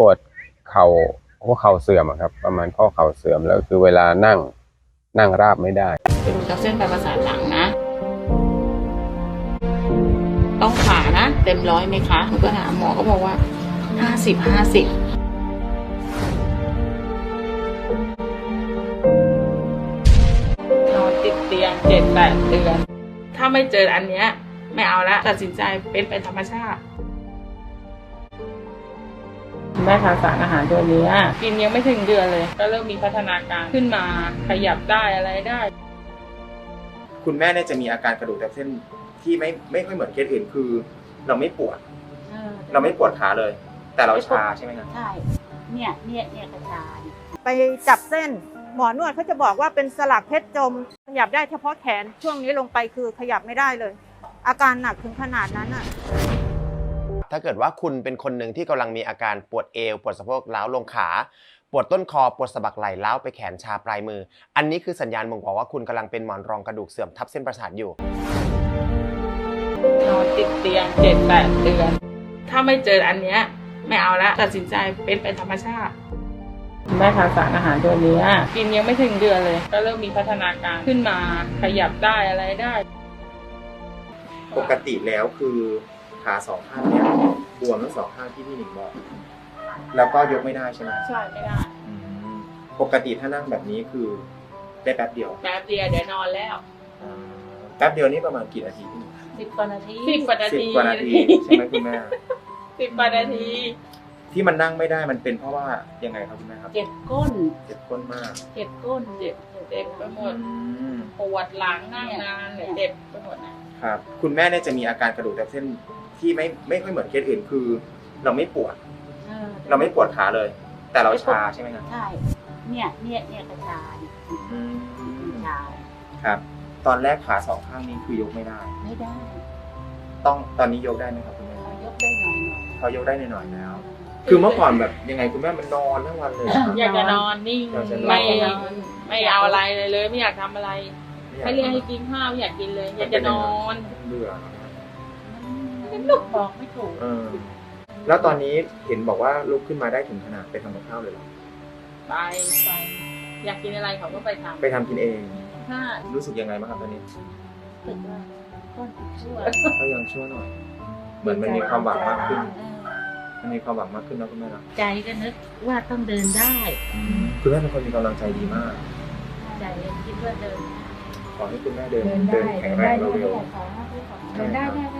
ปวดเข่าหัวเข่าเสื่อมครับ ประมาณข้อเข่าเสื่อมแล้วคือเวลานั่งนั่งราบไม่ได้เป็นกับเส้นปลายประสาทหลังนะต้องผ่านะ เต็มร้อยไหมคะหนูก็ถามหมอก็บอกว่าห้าสิบห้าสิบนอนติดเตียงเจ็ดแปดเดือน ถ้าไม่เจออันเนี้ยไม่เอาละตัดสินใจเป็นเป็นธรรมชาติ แม่ทานสารอาหารตัวเนี้ยกินยังไม่ถึงเดือนเลย ก็เริ่มมีพัฒนาการขึ้นมาขยับได้อะไรได้ คุณแม่เนี่ยจะมีอาการกระดูกทับเส้นที่ไม่ไม่ค่อยเหมือนเคสอื่นคือ เราไม่ปวด เราไม่ปวดขาเลย แต่เราชาใช่ไหมครับใช่เนี่ยเนี่ยเนี่ยกระชายไปจับเส้นหมอนวดเขาจะบอกว่าเป็นสลักเพชรจม ขยับได้เฉพาะแขนช่วงนี้ลงไปคือขยับไม่ได้เลย อาการหนักถึงขนาดนั้นอะ ถ้าเกิดว่าคุณเป็นคนหนึ่งที่กำลังมีอาการปวดเอว ปวดสะโพกล้าวลงขาปวดต้นคอ ปวดสะบักไหล่ล้าวไปแขนชาปลายมือ อันนี้คือสัญญาณบ่งบอกว่าคุณกำลังเป็นหมอนรองกระดูกเสื่อมทับเส้นประสาทอยู่นอนติดเตียงเจ็ดแปดเดือน ถ้าไม่เจออันเนี้ยไม่เอาละตัดสินใจเป็นเป็นธรรมชาติแม่ทานสารอาหารตัวเนี้ยกินยังไม่ถึงเดือนเลย ก็เริ่มมีพัฒนาการขึ้นมาขยับได้อะไรได้ ปกติแล้วคือ ขาสองข้างเนี่ยบวมทั้งสองข้างที่พี่หนิงบอกแล้วก็ยกไม่ได้ใช่ไหมใช่ไม่ได้ อืมปกติถ้านั่งแบบนี้คือได้แป๊บเดียวแป๊บเดียวเดี๋ยวนอนแล้วอ่าแป๊บเดียวนี่ประมาณกี่นาทีพี่หนิงสิบกว่านาทีสิบกว่านาสิบทีกว่านาทีใช่ไหมคุณแม่ สิบกว่านาทีที่มันนั่งไม่ได้มันเป็นเพราะว่ายังไงครับคุณแม่ครับเจ็บก้น เจ็บก้นมากเจ็บก้นเจ็บเจ็บไปหมดอืมปวดหลังนั่งนานเนี่ยเจ็บไปหมดนะครับ คุณแม่เนี่ยจะมีอาการกระดูกทับเส้น ที่ไม่ไม่ค่อยเหมือนเคสอื่นคือ เราไม่ปวด ออเราไม่ปวดขาเลย แต่เราชาใช่ไหมครับใช่ เนี่ยเนี่ยเนี่ยกระชายอืมชายครับ ตอนแรกขาสองข้างนี้คือยกไม่ได้ ไม่ได้ต้องตอนนี้ยกได้ไหมครับคุณแม่เรายกได้หน่อยหน่อยเขายกได้หน่อยๆแล้ว คือเมื่อก่อนแบบยังไงคุณแม่มันนอนทั้งวันเลยครับ อยากจะนอนนิ่งอยากจะนอน ไม่ไม่เอาอะไรเลยเลย ไม่อยากทำอะไรให้เรียกให้กินข้าวไม่อยากกินเลย อยากจะนอนเบื่อมัน ลูกบอกไม่ถูกเออแล้วตอนนี้เห็นบอกว่าลุกขึ้นมาได้ถึงขนาดไปทำกับข้าวเลยเหรอไปไปอยากกินอะไรเขาก็ไปทำไปทำกินเอง ถ้ารู้สึกยังไงบ้างครับตอนนี้ตึกว่าก้นติดชั่วก็ยังชั่วหน่อย เหมือนมันมีความหวังมากขึ้นเออมันมีความหวังมากขึ้นนะคุณแม่เนาะใจก็นึกว่าต้องเดินได้คุณแม่เป็นคนมีกำลังใจดีมาก ใจคิดว่าเดิน ขอให้คุณแม่เดินเดินเดิได้นแข็เดิงนแรได้งเดินเร็วได้ขอให้ขอเดินได้แน่แน่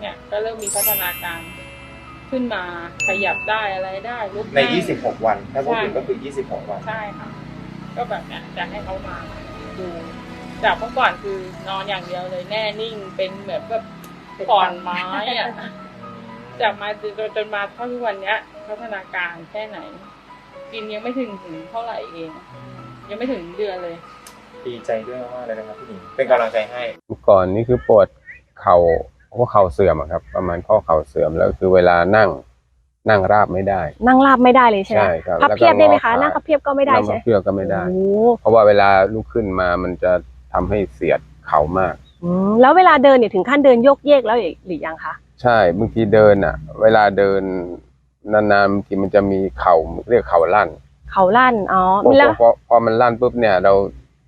เนี่ยก็เริ่มมีพัฒนาการขึ้นมาขยับได้อะไรได้ลุกๆใน ได้26 วัน ถ้าพูดถึงก็คือ 26 วัน ใช่ค่ะ ก็แบบเนี้ยจะให้เขามาดูจากเมื่อก่อนคือนอนอย่างเดียวเลยแน่นิ่งเป็นเหมือนแบบขอนไม้อะจากมาจนจนมาเท่าทุกวันเนี้ย พัฒนาการแค่ไหน กินยังไม่ถึงถึงเท่าไหร่เอง ยังไม่ถึงเดือนเลย ดีใจด้วยมากๆเลยนะครับพี่หนิงเป็นกำลังใจให้ เมื่อก่อนนี่คือปวดเข่า หัวเข่าเสื่อมอะครับ ประมาณข้อเข่าเสื่อมแล้วคือเวลานั่งนั่งราบไม่ได้ นั่งราบไม่ได้เลยใช่ไหมใช่ครับพับแล้วก็เพียบได้ไหมคะงอขานั่งพับเพียบก็ไม่ได้นั่งใช่พับเพียบก็ไม่ได้ โอ้เพราะว่าเวลาลุกขึ้นมามันจะทำให้เสียดเข่ามาก อืมแล้วเวลาเดินเนี่ยถึงขั้นเดินโยกเยกแล้วหรือยังคะใช่บางทีเดินอะ เวลาเดินนานๆบางทีมันจะมีเข่าเรียกเข่าลั่นเขาลั่นอ๋อพอแล้วพอพอมันลั่นปุ๊บเนี่ย เรา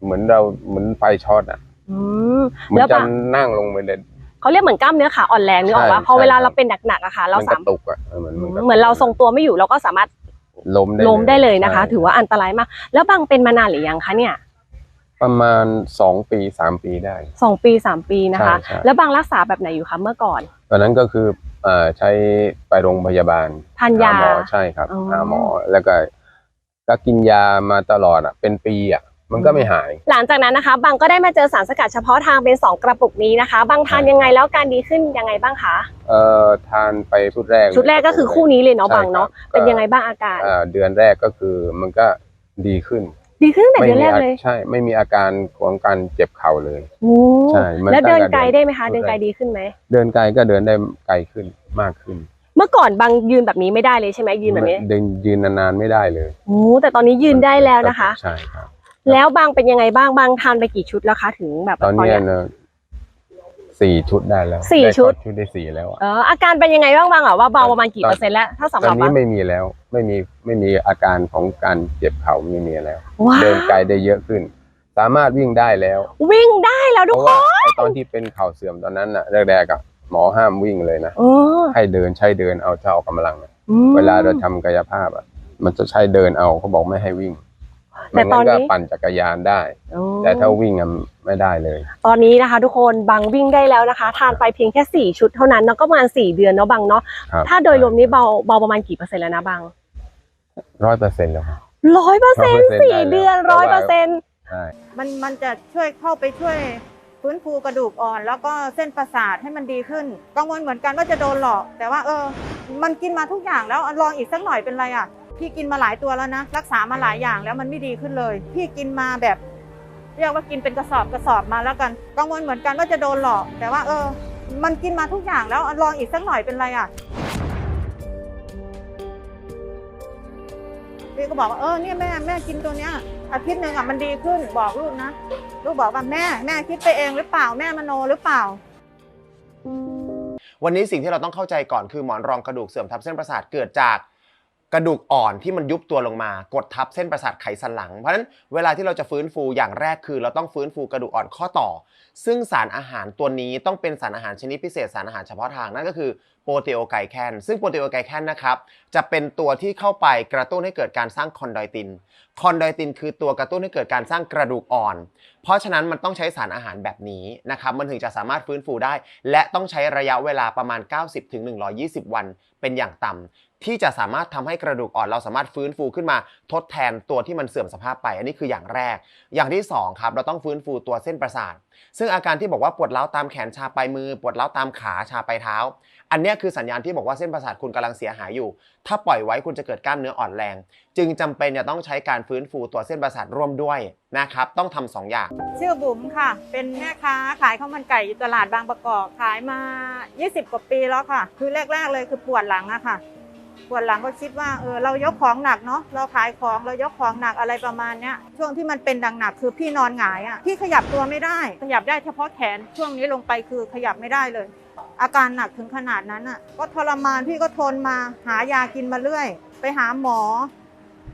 เหมือนเราเหมือนไฟช็อตอะอืม เหมือนแล้วจะบาง นั่งลงไปเลย เขาเรียกเหมือนกล้ามเนื้อขาอ่อนแรงนึกออกปะใช่พอเวลาใช่เราเป็นหนักๆอะค่ะ เรามันกสาระมารถตุกอะเออเหมือนมันกะตุกเหมือนเราทรงตัวไม่อยู่เราก็สามารถล้มได้ล้มได้เลยนะคะใช่ถือว่าอันตรายมาก แล้วบางเป็นมานานหรือยังคะเนี่ย ประมาณสองปีสามปีได้สองปีสามปีนะคะใช่ใช่แล้วบางรักษาแบบไหนอยู่คะเมื่อก่อน ตอนนั้นก็คือเอ่อใช้ไปโรงพยาบาลทานยาหหมอใช่ครับอ๋อหาหมอแล้วก็ก็กินยามาตลอดอะ เป็นปีอะ มันก็ไม่หาย หลังจากนั้นนะคะ บางก็ได้มาเจอสารสกัดเฉพาะทางเป็นสองกระปุกนี้นะคะ บางทานยังไงแล้วการดีขึ้นยังไงบ้างคะเอ่อทานไปชุดแรก ชุดแรกก็คือคู่นี้เลยเนาะใช่บางเนาะครับเป็นยังไงบ้างอาการอ่าเดือนแรกก็คือมันก็ดีขึ้น ดีขึ้นตั้งแต่เดือนมีแรกอาเลยใช่ ไม่มีอาการของการเจ็บเข่าเลยโอ้ใช่มันแล้วเดินตั้งแต่ไกลเดือนได้ไหมคะเดืเดิอนนไกลแรกดีขึ้นไหมเดินไกลก็เดินได้ไกลขึ้นมากขึ้นเมื่อก่อนบางยืนแบบนี้ไม่ได้เลยใช่ไหมยืนแบบนี้เดินยืนนานๆไม่ได้เลยโอ้แต่ตอนนี้ยืนได้แล้วนะคะ ใช่ครับ แล้วบางเป็นยังไงบ้างบางทานไปกี่ชุดแล้วคะถึงแบบตอนเนี้ยเยนะสี่ชุดได้แล้วสี่ได้ชุดเข้าชุดได้สี่แล้วอะเอออาการเป็นยังไงบ้างบางอะว่าเบาประมาณกี่เปอร์เซ็นต์แล้วถ้าสำหตอรันบนี้บาง ไม่มีแล้วไม่มีไม่มีอาการของการเจ็บเข่าไม่มีแล้ว ว้าเดินไกลได้เยอะขึ้น สามารถวิ่งได้แล้ว วิ่งได้แล้วเพทุกราะคว่านไอ้ตอนที่เป็นเข่าเสื่อมตอนนั้นน่ะแรกๆอะหมอห้ามวิ่งเลยนะเออให้เดินใช้เดินเอาเท่าออกกำลังอะอืมเวลาเราทำกายภาพอะมันจะใช้เดินเอาเขาบอกไม่ให้วิ่ง แต่ไม่ตองั้นนนี้ก็ปั่นจักรยานได้อ๋อแต่ถ้าวิ่งอะไม่ได้เลย ตอนนี้นะคะ ทุกคนบางวิ่งได้แล้วนะคะ ทานไปเพียงแค่ 4 ชุดเท่านั้นแล้วก็ประมาณ 4 เดือนเนาะบางเนาะครับถ้าโดยรวมนี้เบาเบาประมาณกี่เปอร์เซ็นต์แล้วนะบางร้อยเปอร์เซ็นต์แล้วครับร้อยเปอร์เซ็นต์100%สี่เดือนได้ร้อยแล้เปอร์เซ็นวต์ใช่มันมันจะช่วยเข้าไปช่วยฟื้นฟูกระดูกอ่อน แล้วก็เส้นประสาทให้มันดีขึ้นกังวลเหมือนกันว่าจะโดนหลอก แต่ว่าเออ มันกินมาทุกอย่างแล้วลองอีกสักหน่อยเป็นไรอะ พี่กินมาหลายตัวแล้วนะ รักษามาหลายอย่างแล้วมันไม่ดีขึ้นเลย พี่กินมาแบบ เรียกว่ากินเป็นกระสอบกระสอบมาแล้วกันกังวลเหมือนกันว่าจะโดนหลอก แต่ว่าเออ มันกินมาทุกอย่างแล้วลองอีกสักหน่อยเป็นไรอะพี่ก็บอกว่าเออเนี่ยแม่แม่กินตัวเนี้ยอาทิตย์หนึ่งอะมันดีขึ้นบอกลูกนะลูกบอกว่าแม่แม่คิดไปเองหรือเปล่าแม่มโนหรือเปล่าวันนี้สิ่งที่เราต้องเข้าใจก่อนคือหมอนรองกระดูกเสื่อมทับเส้นประสาทเกิดจาก กระดูกอ่อนที่มันยุบตัวลงมา กดทับเส้นประสาทไขสันหลัง เพราะฉะนั้นเวลาที่เราจะฟื้นฟูอย่างแรกคือ เราต้องฟื้นฟูกระดูกอ่อนข้อต่อ ซึ่งสารอาหารตัวนี้ต้องเป็นสารอาหารชนิดพิเศษสารอาหารเฉพาะทางนั่นก็คือ โปรตีโอไกแคนซึ่งโปรตีโอไกแคนนะครับจะเป็นตัวที่เข้าไปกระตุ้นให้เกิดการสร้างคอนไดติน คอนไดตินคือตัวกระตุ้นให้เกิดการสร้างกระดูกอ่อน เพราะฉะนั้นมันต้องใช้สารอาหารแบบนี้นะครับมันถึงจะสามารถฟื้นฟูได้ และต้องใช้ระยะเวลาประมาณ 90ถึง120 วัน เป็นอย่างต่ำที่จะสามารถทำให้กระดูกอ่อนเราสามารถฟื้นฟูขึ้นมาทดแทนตัวที่มันเสื่อมสภาพไป อันนี้คืออย่างแรก อย่างที่สองครับเราต้องฟื้นฟูตัวเส้นประสาทซึ่งอาการที่บอกว่าปวดร้าตามแขนชาปลายมือ ปวดร้าตามขาชาปลายเท้า อันนี้คือสัญญาณที่บอกว่าเส้นประสาทคุณกำลังเสียหายอยู่ ถ้าปล่อยไว้คุณจะเกิดกล้ามเนื้ออ่อนแรง จึงจำเป็นจะต้องใช้การฟื้นฟูตัวเส้นประสาทร่วมด้วยนะครับ ต้องทำสองอย่าง ชื่อบุ๋มค่ะ เป็นแม่ค้าขายข้าวมันไก่อยู่ตลาดบางประกอบ ขายมา 20 กว่าปีแล้วค่ะ คือแรก ๆเลยคือปวดหลังอะค่ะ ปวดหลังก็คิดว่าเออเรายกของหนักเนาะ เราขายของเรายกของหนักอะไรประมาณเนี้ย ช่วงที่มันเป็นดังหนักคือพี่นอนหงายอะพี่ขยับตัวไม่ได้ ขยับได้เฉพาะแขน ช่วงนี้ลงไปคือขยับไม่ได้เลย อาการหนักถึงขนาดนั้นอะ ก็ทรมานพี่ก็ทนมาหายากินมาเรื่อย ไปหาหมอ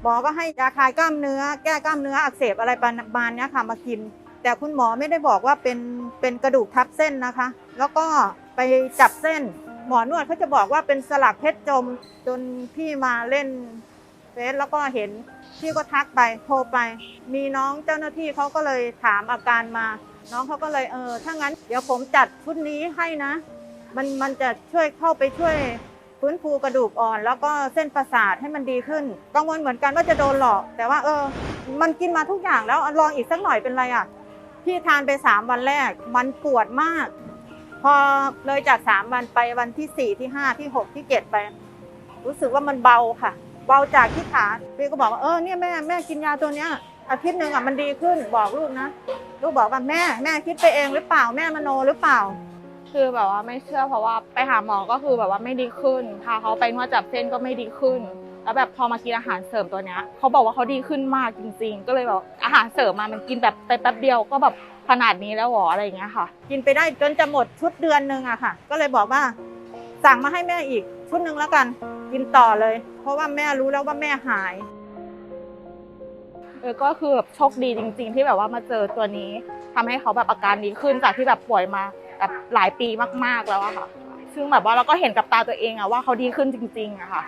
หมอก็ให้ยาคลายกล้ามเนื้อ แก้กล้ามเนื้ออักเสบอะไรประมาณนี้ค่ะมากิน แต่คุณหมอไม่ได้บอกว่าเป็นเป็นกระดูกทับเส้นนะคะ แล้วก็ไปจับเส้น หมอนวดเขาจะบอกว่าเป็นสลักเพชรจมจนพี่มาเล่นเฟซแล้วก็เห็นพี่ก็ทักไปโทรไป มีน้องเจ้าหน้าที่เขาก็เลยถามอาการมา น้องเขาก็เลยเออถ้างั้นเดี๋ยวผมจัดชุดนี้ให้นะ มันมันจะช่วยเข้าไปช่วยฟื้นฟูกระดูกอ่อน แล้วก็เส้นประสาทให้มันดีขึ้น กังวลเหมือนกันว่าจะโดนหลอก แต่ว่าเออ มันกินมาทุกอย่างแล้วลองอีกสักหน่อยเป็นไรอะพี่ทานไปสามวันแรก มันปวดมาก พอเลยจากสามวันไปวันที่สี่ที่ห้าที่หกที่เจ็ดไป รู้สึกว่ามันเบาค่ะ เบาจากที่ขาพี่ก็บอกว่าเออเนี่ยแม่แม่กินยาตัวเนี้ยอาทิตย์หนึ่งอะมันดีขึ้นบอกลูกนะ ลูกบอกว่าแม่แม่คิดไปเองหรือเปล่าแม่มโนหรือเปล่า คือแบบว่าไม่เชื่อเพราะว่าไปหาหมอก็คือแบบว่าไม่ดีขึ้น พาเขาไปนวดจับเส้นก็ไม่ดีขึ้น แล้วแบบพอมากินอาหารเสริมตัวเนี้ยเขาบอกว่าเขาดีขึ้นมากจริง ๆ ก็เลยแบบอาหารเสริมมามันกินแบบไปแป๊บเดียวก็แบบขนาดนี้แล้วหรออะไรอย่างเงี้ยค่ะ กินไปได้จนจะหมดชุดเดือนหนึ่งอะค่ะ ก็เลยบอกว่า สั่งมาให้แม่อีกชุดหนึ่งแล้วกัน กินต่อเลย เพราะว่าแม่รู้แล้วว่าแม่หายเออก็คือแบบโชคดีจริง ๆ ที่แบบว่ามาเจอตัวนี้ทำให้เขาแบบอาการดีขึ้นจากที่แบบป่วยมา แบบหลายปีมากๆแล้วอะค่ะ ซึ่งแบบว่าเราก็เห็นกับตาตัวเองอะว่าเขาดีขึ้นจริงๆอะค่ะ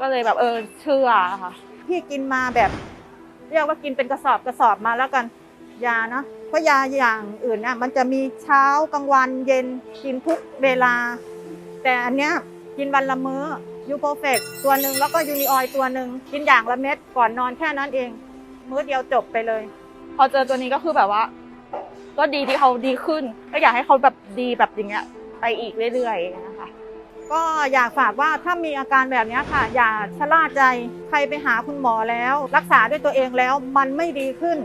ก็เลยแบบเออเชื่อค่ะพี่กินมาแบบเรียกว่ากินเป็นกระสอบกระสอบมาแล้วกันยานะเพราะยาอย่างอื่นเนี่ยมันจะมีเช้ากลางวันเย็นกินทุกเวลา แต่อันเนี้ยกินวันละมื้อยูโปรเฟกตัวหนึ่งแล้วก็ยูนิออยตัวหนึ่งกินอย่างละเม็ดก่อนนอนแค่นั้นเอง มื้อเดียวจบไปเลย พอเจอตัวนี้ก็คือแบบว่า ก็ดีที่เขาดีขึ้น ก็อยากให้เขาแบบดีแบบอย่างเงี้ย ไปอีกเรื่อยๆนะคะก็อยากฝากว่าถ้ามีอาการแบบนี้ค่ะ อย่าชะล่าใจใครไปหาคุณหมอแล้ว รักษาด้วยตัวเองแล้วมันไม่ดีขึ้น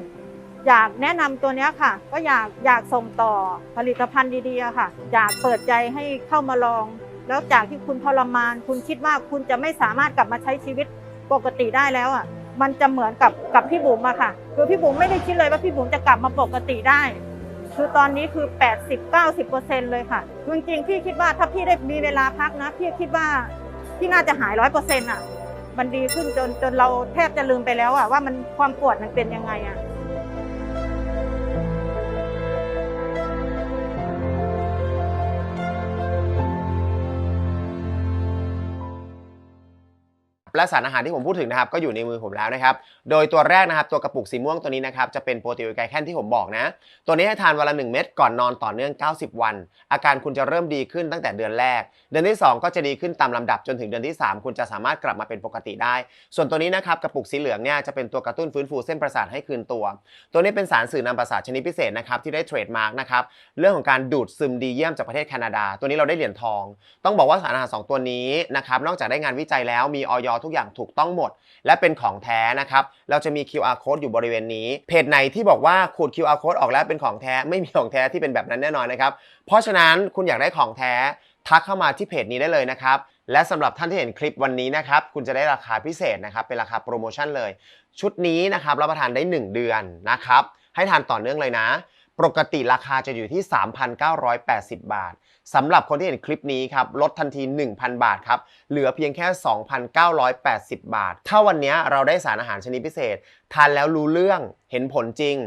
อยากแนะนำตัวนี้ค่ะ ก็อยากอยากส่งต่อผลิตภัณฑ์ดีๆค่ะ อยากเปิดใจให้เข้ามาลอง แล้วจากที่คุณทรมาน คุณคิดว่าคุณจะไม่สามารถกลับมาใช้ชีวิตปกติได้แล้วอะมันจะเหมือนกับกับพี่บุ๋มอะค่ะ คือพี่บุ๋มไม่ได้คิดเลยว่าพี่บุ๋มจะกลับมาปกติได้ คือตอนนี้คือ 80-90%เลยค่ะจริงๆพี่คิดว่าถ้าพี่ได้มีเวลาพักนะ พี่คิดว่าพี่น่าจะหายร้อยเปอร์เซ็นต์อะ มันดีขึ้นจนจนเราแทบจะลืมไปแล้วอะว่ามันความปวดมันเป็นยังไงอะ และสารอาหารที่ผมพูดถึงนะครับก็อยู่ในมือผมแล้วนะครับโดยตัวแรกนะครับตัวกระปุกสีม่วงตัวนี้นะครับจะเป็นโปรตีนไกลแคนที่ผมบอกนะ ตัวนี้ให้ทานวันละ 1 เม็ดก่อนนอนต่อเนื่อง 90 วัน อาการคุณจะเริ่มดีขึ้นตั้งแต่เดือนแรก เดือนที่ 2 ก็จะดีขึ้นตามลำดับจนถึงเดือนที่ 3 คุณจะสามารถกลับมาเป็นปกติได้ ส่วนตัวนี้นะครับกระปุกสีเหลืองเนี่ยจะเป็นตัวกระตุ้นฟื้นฟูเส้นประสาทให้คืนตัว ตัวนี้เป็นสารสื่อนำประสาทชนิดพิเศษนะครับที่ได้เทรดมาร์กนะครับเรื่องของการดูดซึมดีเยี่ยมจากประเทศแคนาดา ตัวนี้เราได้เหรียญทอง ต้องบอกว่าสารอาหารสองตัวนี้นะครับนอกจากได้งานวิจัยแล้วมีออยทุุกอย่างถูกต้องหมด และเป็นของแท้นะครับ เราจะมี QR code อยู่บริเวณนี้ เพจไหนที่บอกว่าขูด QR code ออกแล้วเป็นของแท้ไม่มีของแท้ที่เป็นแบบนั้นแน่นอนนะครับ เพราะฉะนั้นคุณอยากได้ของแท้ทักเข้ามาที่เพจนี้ได้เลยนะครับและสำหรับท่านที่เห็นคลิปวันนี้นะครับ คุณจะได้ราคาพิเศษนะครับ เป็นราคาโปรโมชั่นเลย ชุดนี้นะครับรับประทานได้ 1 เดือนนะครับ ให้ทานต่อเนื่องเลยนะ ปกติราคาจะอยู่ที่ 3,980 บาทสำหรับคนที่เห็นคลิปนี้ครับลดทันที 1,000 บาทครับเหลือเพียงแค่ 2,980 บาท ถ้าวันนี้เราได้สารอาหารชนิดพิเศษ ทานแล้วรู้เรื่องเห็นผลจริง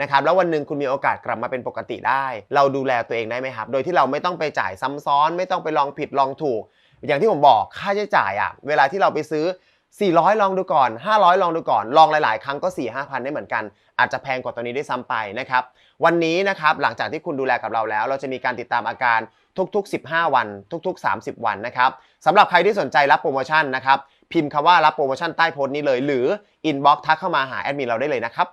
นะครับแล้ววันหนึ่งคุณมีโอกาสกลับมาเป็นปกติได้ เราดูแลตัวเองได้ไหมครับ โดยที่เราไม่ต้องไปจ่ายซ้ำซ้อน ไม่ต้องไปลองผิดลองถูก อย่างที่ผมบอกค่าใช้จ่ายอะเวลาที่เราไปซื้อ 400 ลองดูก่อน 500 ลองดูก่อน ลองหลาย ๆ ครั้งก็ 4 5 0 0 0ได้เหมือนกัน อาจจะแพงกว่าตัวนี้ได้ซ้ำไปนะครับ วันนี้นะครับ หลังจากที่คุณดูแลกับเราแล้ว เราจะมีการติดตามอาการทุก ๆ 15 วัน ทุก ๆ 30 วันนะครับสำหรับใครที่สนใจรับโปรโมชั่นนะครับ พิมพ์คำว่ารับโปรโมชั่นใต้โพสต์นี้เลย หรืออินบ็อกทักเข้ามาหาแอดมินเราได้เลยนะครับ